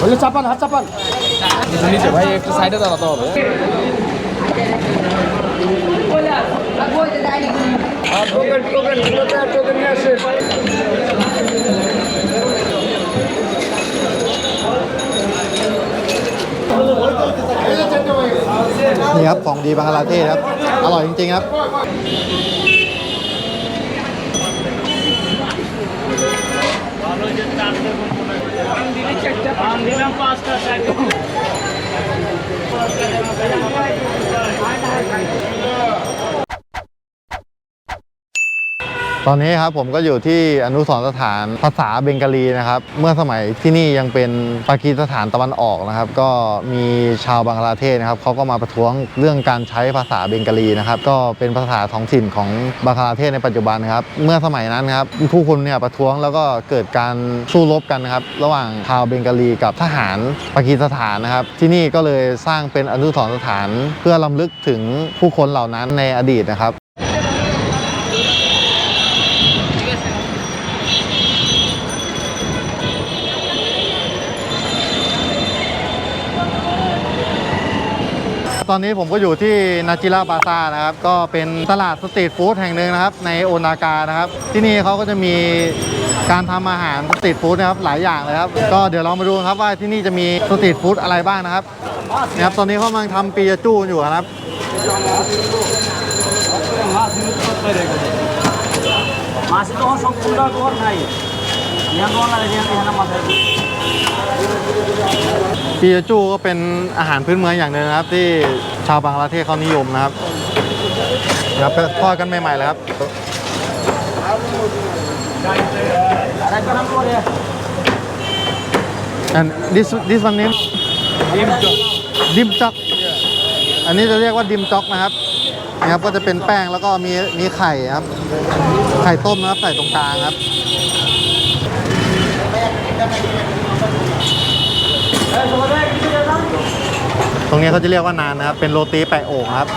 বললে চাপান হাত চাপান নিচে ভাই একটু সাইডে দাঁড়াতে হবেนี่ครับของดีบังกลาเทศครับ อร่อยจริงๆครับ দিলাম পাঁচটা ตอนนี้ครับผมก็อยู่ที่อนุสรสถานภาษาเบงกาลีนะครับ เมื่อสมัยที่นี่ยังเป็นปากีสถานตะวันออกนะครับ ก็มีชาวบังกลาเทศนะครับเขาก็มาประท้วงเรื่องการใช้ภาษาเบงกาลีนะครับ ก็เป็นภาษาท้องถิ่นของบังกลาเทศในปัจจุบันนะครับ เมื่อสมัยนั้นครับผู้คนเนี่ยประท้วงแล้วก็เกิดการสู้รบกันนะครับ ระหว่างชาวเบงกาลีกับทหารปากีสถานนะครับ ที่นี่ก็เลยสร้างเป็นอนุสรสถานเพื่อลำลึกถึงผู้คนเหล่านั้นในอดีตนะครับ ตอนนี้ผมก็อยู่ที่นาจิราบาซ่านะครับ ก็เป็นตลาดสตรีทฟู้ดแห่งหนึ่งนะครับ ในโอนากานะครับ ที่นี่เขาก็จะมีการทำอาหารสตรีทฟู้ดนะครับหลายอย่างเลยครับ ก็เดี๋ยวเรามาดูครับว่าที่นี่จะมีสตรีทฟู้ดอะไรบ้างนะครับนะครับ ตอนนี้เขากำลังทำปียจู้อยู่ครับมาสิโต้ส่งคุณดาวก็ไม่ ปีจูก็เป็นอาหารพื้นเมืองอย่างหนึ่งนะครับ ที่ชาวบางประเทศเขานิยมนะครับครับทอดกันใหม่ๆเลยครับอัน this this one name ดิมจ็อกดิมจ็อกอันนี้จะเรียกว่าดิมจ็อกนะครับนะครับก็จะเป็นแป้งแล้วก็มีมีไข่ครับ ไข่ต้มนะครับใส่ตรงกลางครับ ตรงนี้เขาจะเรียกว่านานนะครับ เป็นโรตีแปะโอ่งครับ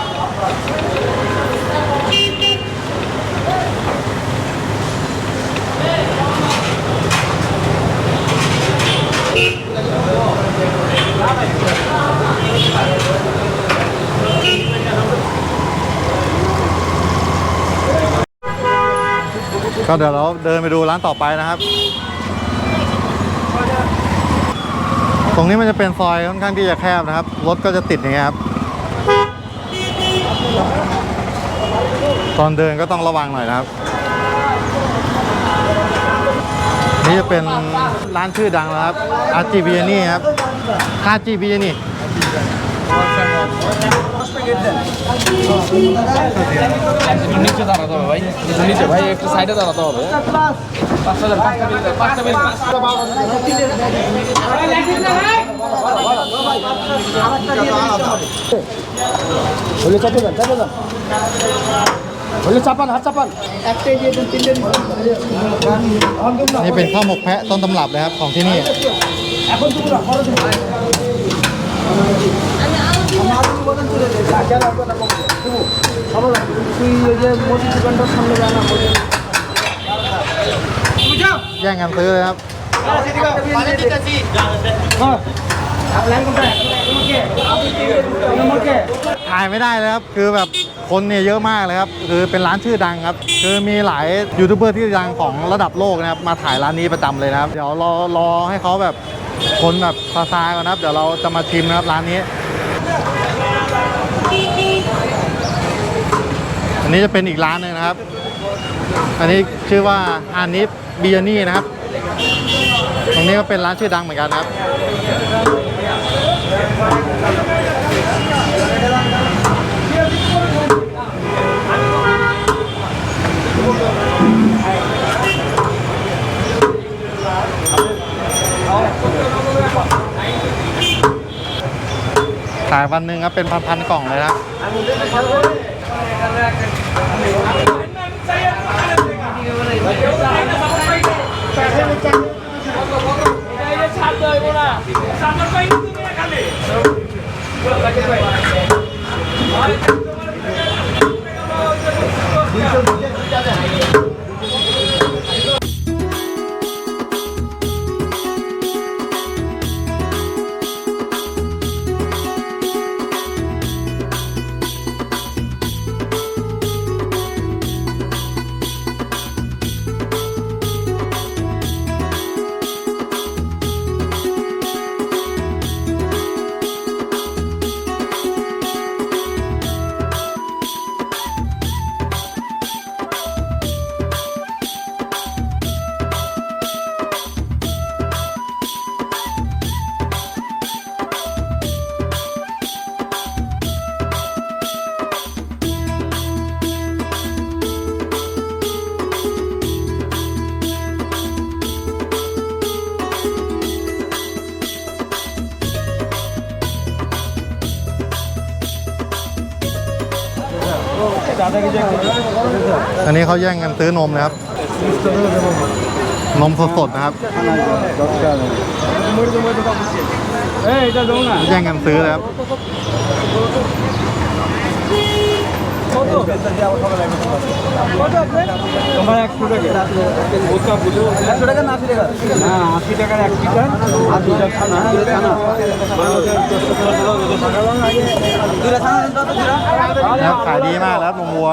ก็เดี๋ยวเราเดินไปดูร้านต่อไปนะครับ ตรงนี้มันจะเป็นซอยค่อนข้างที่จะแคบนะครับ รถก็จะติดอย่างครับ ตอนเดินก็ต้องระวังหน่อยนะครับ นี่จะเป็นร้านชื่อดังนะครับอาจิบิยานี่ครับอาจิบิยานี่นิชจะตารตัวไปนิชจะไปอีกไซด์จะารตัวไป বললে চাপে যান চাপে যান বললে চাপান হাত চাপান একটাই দিয়ে দেন তিনটেนี่เป็นข้าวหมกแพะต้นตำรับเลยครับของที่นี่ এখন তোমরা খরচ আমার বলেন চলে যায় কেন কথা বলছো সবাই তুই ওই যে মোদি দোকানটার সামনে যায় না মোদি แย่งกันซื้อเลยครับ ถ่ายไม่ได้เลยครับ คือแบบคนเนี่ยเยอะมากเลยครับ คือเป็นร้านชื่อดังครับ คือมีหลายยูทูบเบอร์ที่ดังของระดับโลกนะครับ มาถ่ายร้านนี้ประจำเลยนะครับ เดี๋ยวรอรอให้เขาแบบคนแบบซาซาก่อนนะครับ เดี๋ยวเราจะมาชิมนะครับร้านนี้ อันนี้จะเป็นอีกร้านหนึงนะครับ อันนี้ชื่อว่าฮานิฟ บิยานี่นะครับ ตรงนี้ก็เป็นร้านชื่อดังเหมือนกันครับ ขายวันหนึ่งครับเป็นพันๆกล่องเลยนะนนี้เขาแย่งกันซื้อนมนะครับ นมสดๆนะครับ এই এটা দাও নাแย่งกันซื้อเลยครับ কত কত আপনার তোমার একশো টাকা ওটা বুঝো একশো টাকা না আশি টাকা না আশি টাকার এক লিটার আর দুটা ছানা ছানা นะครับขายดีมากแล้วครับนมวัว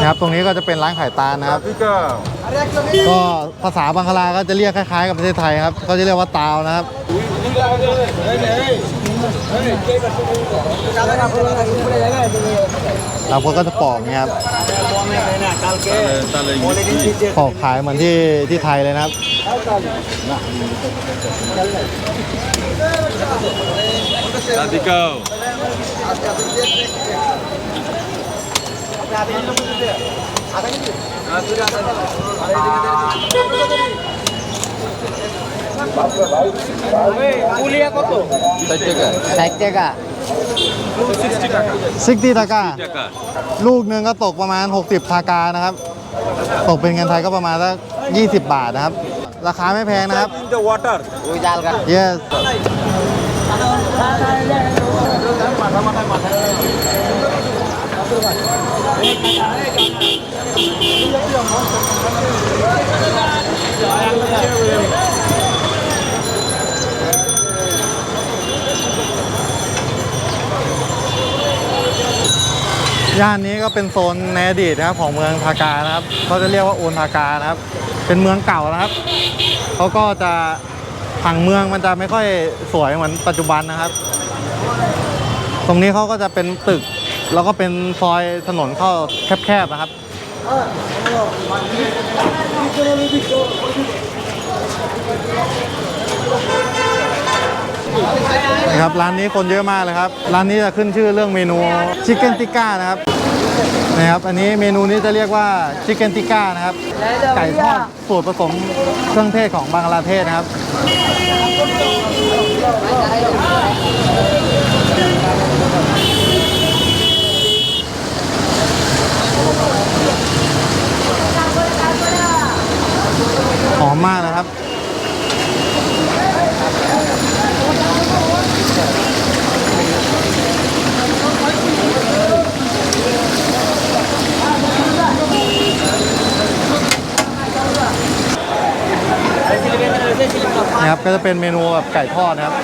นะครับตรงนี้ก็จะเป็นร้านขายตาลนะครับ ก็ภาษาบังคลาก็จะเรียกคล้ายๆ กับประเทศไทยครับเขาจะเรียกว่าตาวนะครับ เราก็จะปอกเนี่ยครับปอกขายเหมือนที่ที่ไทยเลยนะครับ পুলিয়া কত ষাট টাকাซิกตี้ตากาลูกหนึ่งก็ตกประมาณ 60ทากานะครับ ตกเป็นเงินไทยก็ประมาณสัก20 บาทนะครับ ราคาไม่แพงนะครับ ওই জাল গাছ yes ย่านนี้ก็เป็นโซนในอดีตนะครับของเมืองทากานะครับเขาจะเรียกว่าโอนทากานะครับ เป็นเมืองเก่านะครับเขาก็จะผังเมืองมันจะไม่ค่อยสวยเหมือนปัจจุบันนะครับ ตรงนี้เขาก็จะเป็นตึก แล้วก็เป็นซอยถนนเข้าแคบๆนะครับ นะครับร้านนี้คนเยอะมากเลยครับ ร้านนี้จะขึ้นชื่อเรื่องเมนูชิคเก้นติก้านะครับนะครับ อันนี้เมนูนี้จะเรียกว่าชิคเก้นติก้านะครับ ไก่ทอดสูตรผสมเครื่องเทศของบังกลาเทศนะครับหอมมากนะครับ นะครับก็จะเป็นเมนูแบบไก่ทอดนะครับ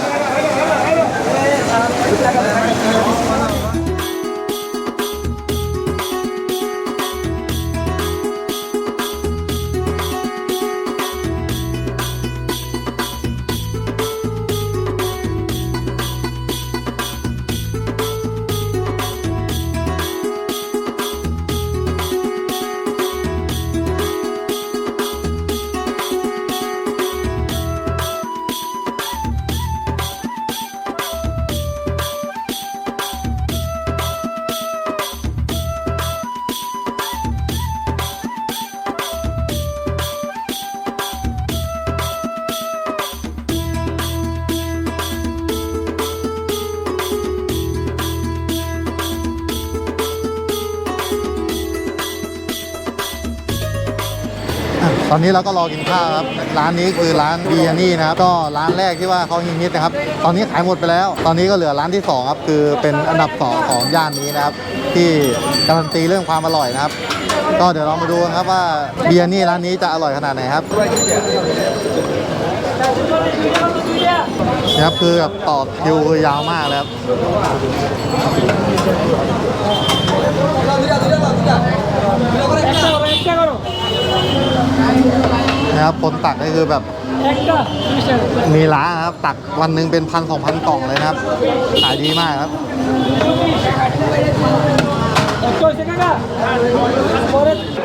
อ่นนี้เราก็รอกินข้าวครับ ร้านนี้คือร้านบียานี่นะครับ ก็ร้านแรกที่ว่าเขาฮิตนะครับ ตอนนี้ขายหมดไปแล้ว ตอนนี้ก็เหลือร้านที่สองครับคือเป็นอันดับสองของย่านนี้นะครับ ที่การันตีเรื่องความอร่อยนะครับ ก็เดี๋ยวเรามาดูกันครับว่าเบียานี่ร้านนี้จะอร่อยขนาดไหนครับนะครับคือแบบต่อคิวคือยาวมากเลยครับ นะครับคนตักก็คือแบบมีร้านครับ ตักวันหนึ่งเป็นพันสองพันกล่องเลยครับ ขายดีมากครับ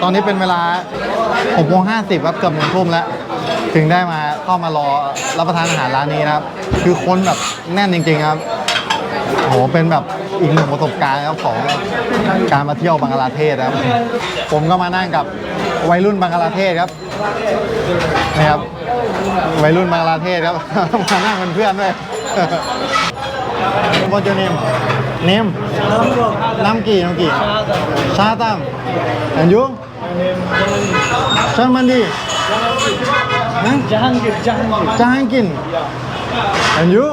ตอนนี้เป็นเวลา6โมงห้าสิบครับเกือบหนึ่งทุ่มแล้ว ถึงได้มาเข้ามารอรับประทานอาหารร้านนี้นะครับ คือคนแบบแน่นจริงๆครับโหเป็นแบบอีกหนึ่งประสบการณ์ครับของการมาเที่ยวบังกลาเทศครับ ผมก็มานั่งกับ วัยรุ่นบังกลาเทศครับนะครับ วัยรุ่นบังกลาเทศครับ มานั่งเป็นเพื่อนด้วยบอจูเนมเนมน้ำกี่น้ำกี่ชาตั้มอันยุชามันดีนะจางกินจางจางกินอันยุ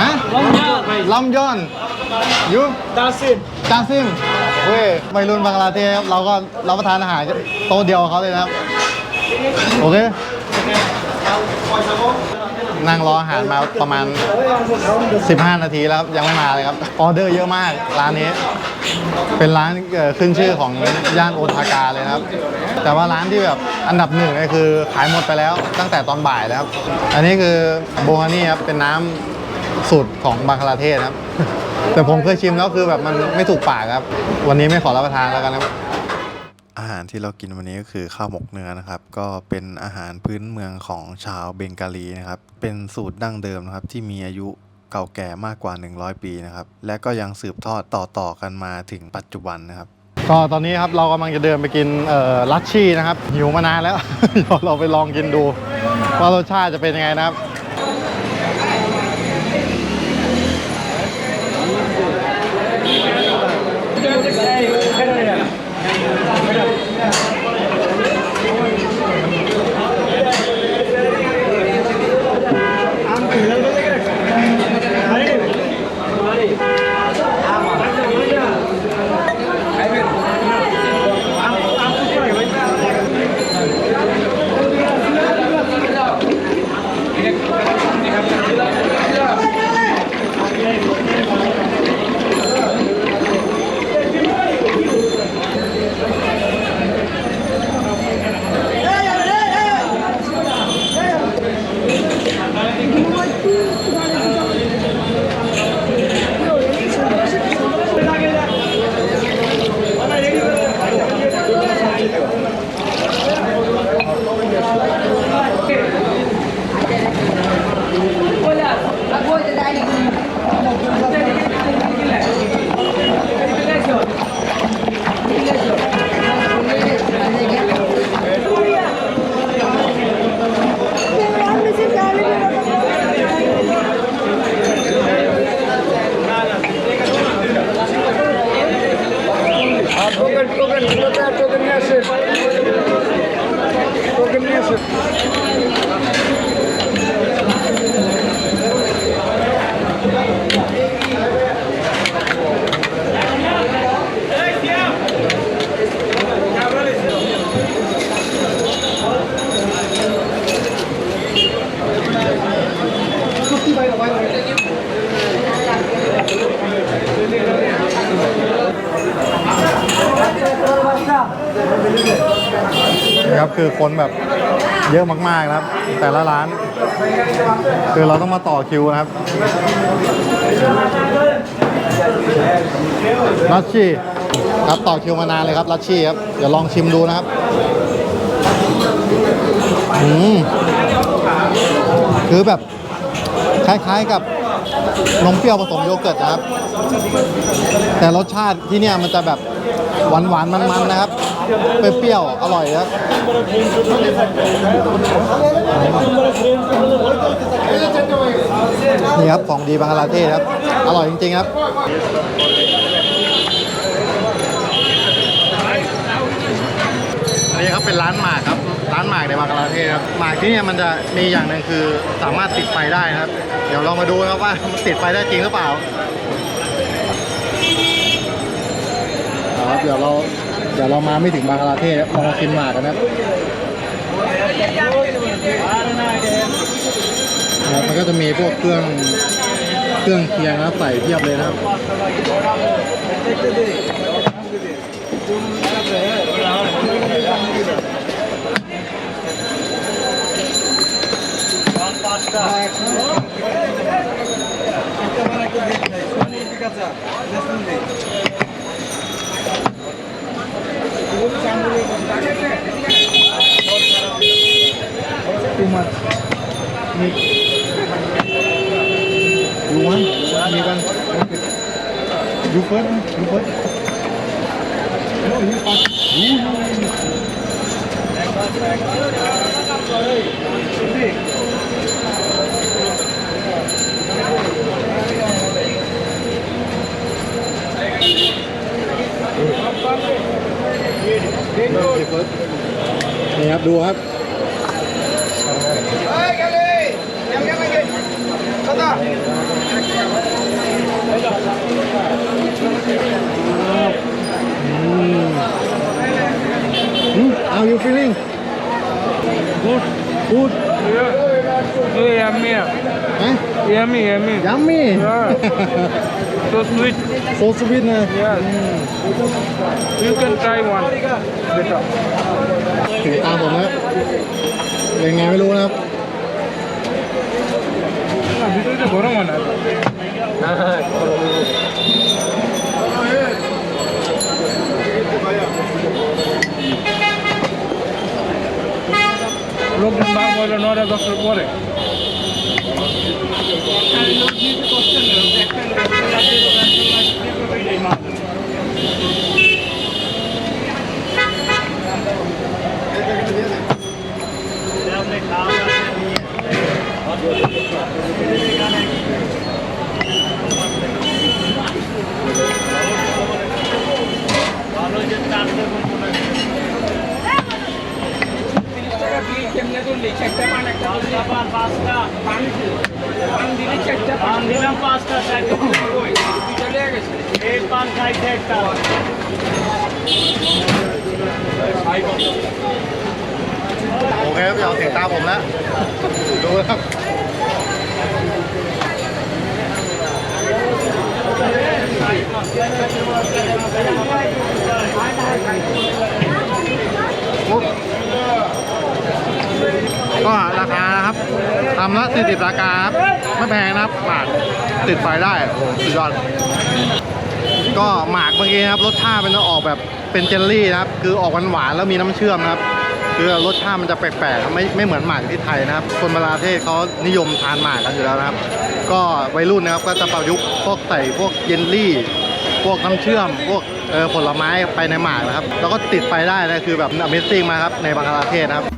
ฮะลำยอนลำยอนยูตาซิมตาซิม เว้ยวัยรุ่นบังลาเทศครับเราก็รับประทานอาหารโต๊ะเดียวกับเขาเลยนะครับ โอเค นั่งรออาหารมาประมาณ 15 นาทีแล้วครับยังไม่มาเลยครับ ออเดอร์เยอะมากร้านนี้ เป็นร้านเอ่อขึ้นชื่อของย่านโอทากาเลยนะครับ แต่ว่าร้านที่แบบอันดับหนึ่งเนี่ยคือขายหมดไปแล้วตั้งแต่ตอนบ่ายแล้วครับ อันนี้คือโบฮานี่ครับเป็นน้ำสูตรของบังคลาเทศครับ แต่ผมเคยชิมแล้วคือแบบมันไม่ถูกปากครับ วันนี้ไม่ขอรับประทานแล้วกันครับ อาหารที่เรากินวันนี้ก็คือข้าวหมกเนื้อนะครับ ก็เป็นอาหารพื้นเมืองของชาวเบงกาลีนะครับ เป็นสูตรดั้งเดิมนะครับที่มีอายุเก่าแก่มากกว่า 100 ปีนะครับ และก็ยังสืบทอดต่อๆกันมาถึงปัจจุบันนะครับ ก็ตอนนี้ครับเรากำลังจะเดินไปกินเอ่อลัชชี่นะครับหิวมานานแล้ว เดี๋ยวเราไปลองกินดูว่ารสชาติจะเป็นยังไงนะครับ นะครับคือคนแบบเยอะมากๆนะครับ แต่ละร้าน คือเราต้องมาต่อคิวนะครับลัชชี่ครับต่อคิวมานานเลยครับลัชชี่ครับเดี๋ยวลองชิมดูนะครับอืมคือแบบคล้ายๆกับนมเปรี้ยวผสมโยเกิร์ตนะครับ แต่รสชาติที่เนี่ยมันจะแบบหวานๆมันๆนะครับ เปรี้ยวๆอร่อยครับนี่ครับของดีบังกลาเทศครับ อร่อยจริงๆครับอันนี้ครับเป็นร้านหมากครับร้านหมากในบังกลาเทศครับหมากที่เนี่ยมันจะมีอย่างหนึ่งคือสามารถติดไฟได้นะครับ เดี๋ยวลองมาดูนะครับว่ามันติดไฟได้จริงหรือเปล่าเอาครับเดี๋ยวเรา เดี๋ยวเรามาไม่ถึงบังกลาเทศครับลอมาชิมหมากกันนะครับมันก็จะมีพวกเครื่องเครื่องเคียงนะใส่เทียบเลยนะครับ Too much. Meat. You want? You want? ยูเฟิร์สยูเฟิร์ส นี่ครับ ดูครับ How you feeling? Good. Good. Oh, yummy. Huh? Yummy, yummy. Yummy. So sweet. so sweet นะ Yes. You can try one. Better. ถือตามผมครับเป็นไงไม่รู้นะครับ ভিতরে গরম হয় না লোকজন বার করলো নটা দশটার পরে โอเคครับอย่าเอาเสียงตามผมแล้ว ดูนะครับ ก็ราคานะครับทำละ40ราคาครับไม่แพงนะครับาทติดไฟได้โอ้โหสุดยอด ก็หมากเมื่อกี้นะครับรสชาติมันออกแบบเป็นเจลลี่นะครับ คือออกหวานๆแล้วมีน้ำเชื่อมนะครับ คือรสชาติมันจะแปลกๆไม่ไม่เหมือนหมากที่ไทยนะครับ คนบางปราเทศเขานิยมทานหมากกันอยู่แล้วนะครับ ก็วัยรุ่นนะครับก็จะประยุกต์พวกใส่พวกเยลลี่ พวกน้ำเชื่อม พวกเออผลไม้ไปในหมากนะครับ แล้วก็ติดไฟได้นะคือแบบอเมซิ่งมาครับในบังประเทศนะครับ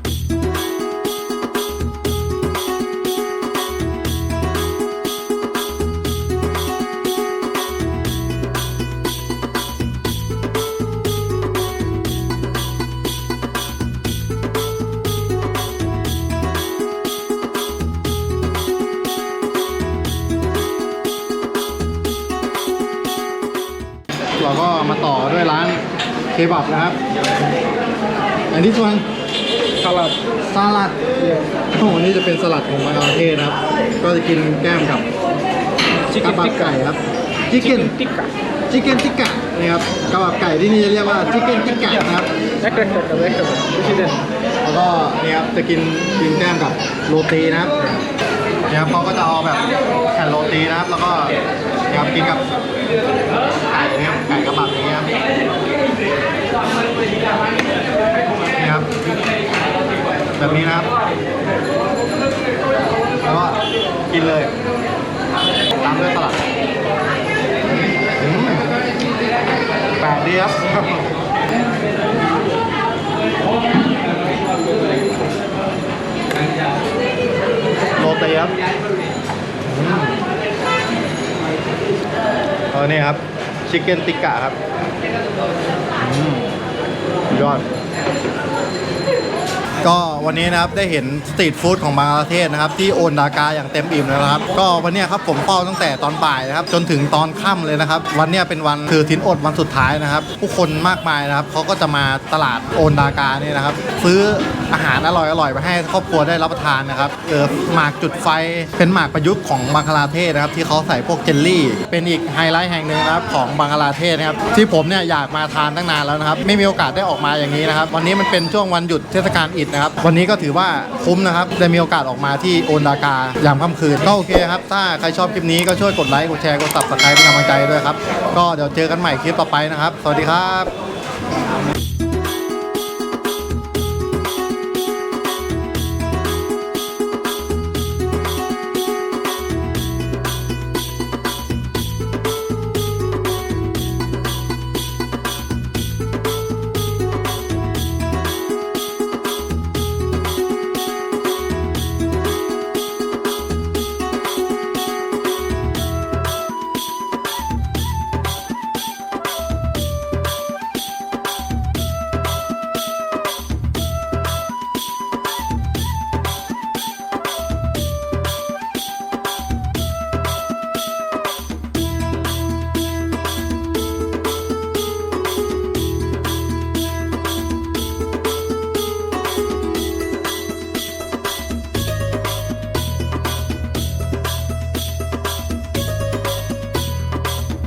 ด้วยร้านเคบับนะครับ อันนี้ส่วนสลัดสลัดโอ้โหนี่จะเป็นสลัดของมะเขือเทศนะครับ ก็จะกินแก้มกับชิคกระเก้นบับติ๊กไก่ครับชิคเก้นติ๊กกะชิคเก้นทิกกะนี่ครับกระบับไก่ที่นี่จะเรียกว่าชิคเก้นทิกกะนะครับแอคเซนต์กับแอคเซนต์ดิเดนแล้วก็นี่ครับจะกินกินแก้มกับโรตีนะครับนี่ครับเขาก็จะเอาแบบแผ่นโรตีนะครับ แล้วก็นี่ครับกินกับไก่นะครับไก่กระบับอย่างเงี้ยครับ นี่ครับ แบบนี้นะครับ แล้วก็กินเลย ตามด้วยสลัดอืมแปลกดีครับโรตีครับอืมเออนี่ครับ ชิคเก้นติกะครับ ยอด ก็วันนี้นะครับได้เห็นสตรีทฟู้ดของบางประเทศนะครับ ที่โอนดากาอย่างเต็มอิ่มนะครับ ก็วันนี้ครับผมเฝ้าตั้งแต่ตอนบ่ายนะครับ จนถึงตอนค่ำเลยนะครับ วันนี้เป็นวันคือทิ้นอดวันสุดท้ายนะครับ ผู้คนมากมายนะครับเขาก็จะมาตลาดโอนดากาเนี่ยนะครับ ซื้อ อาหารอร่อยๆไปให้ครอบครัวได้รับประทานนะครับเออหมากจุดไฟเป็นหมากประยุกต์ของบังคลาเทศนะครับที่เขาใส่พวกเจลลี่ เป็นอีกไฮไลท์แห่งหนึ่งนะครับของบังคลาเทศนะครับที่ผมเนี่ยอยากมาทานตั้งนานแล้วนะครับไม่มีโอกาสได้ออกมาอย่างนี้นะครับวันนี้มันเป็นช่วงวันหยุดเทศกาลอิดนะครับวันนี้ก็ถือว่าคุ้มนะครับได้มีโอกาสออกมาที่โอนดากายามค่ำคืนก็โอเคครับถ้าใครชอบคลิปนี้ก็ช่วยกดไลค์กดแชร์กด subscribe เป็นกำลังใจด้วยครับก็เดี๋ยวเจอกันใหม่คลิปต่อไปนะครับ สวัสดีครับ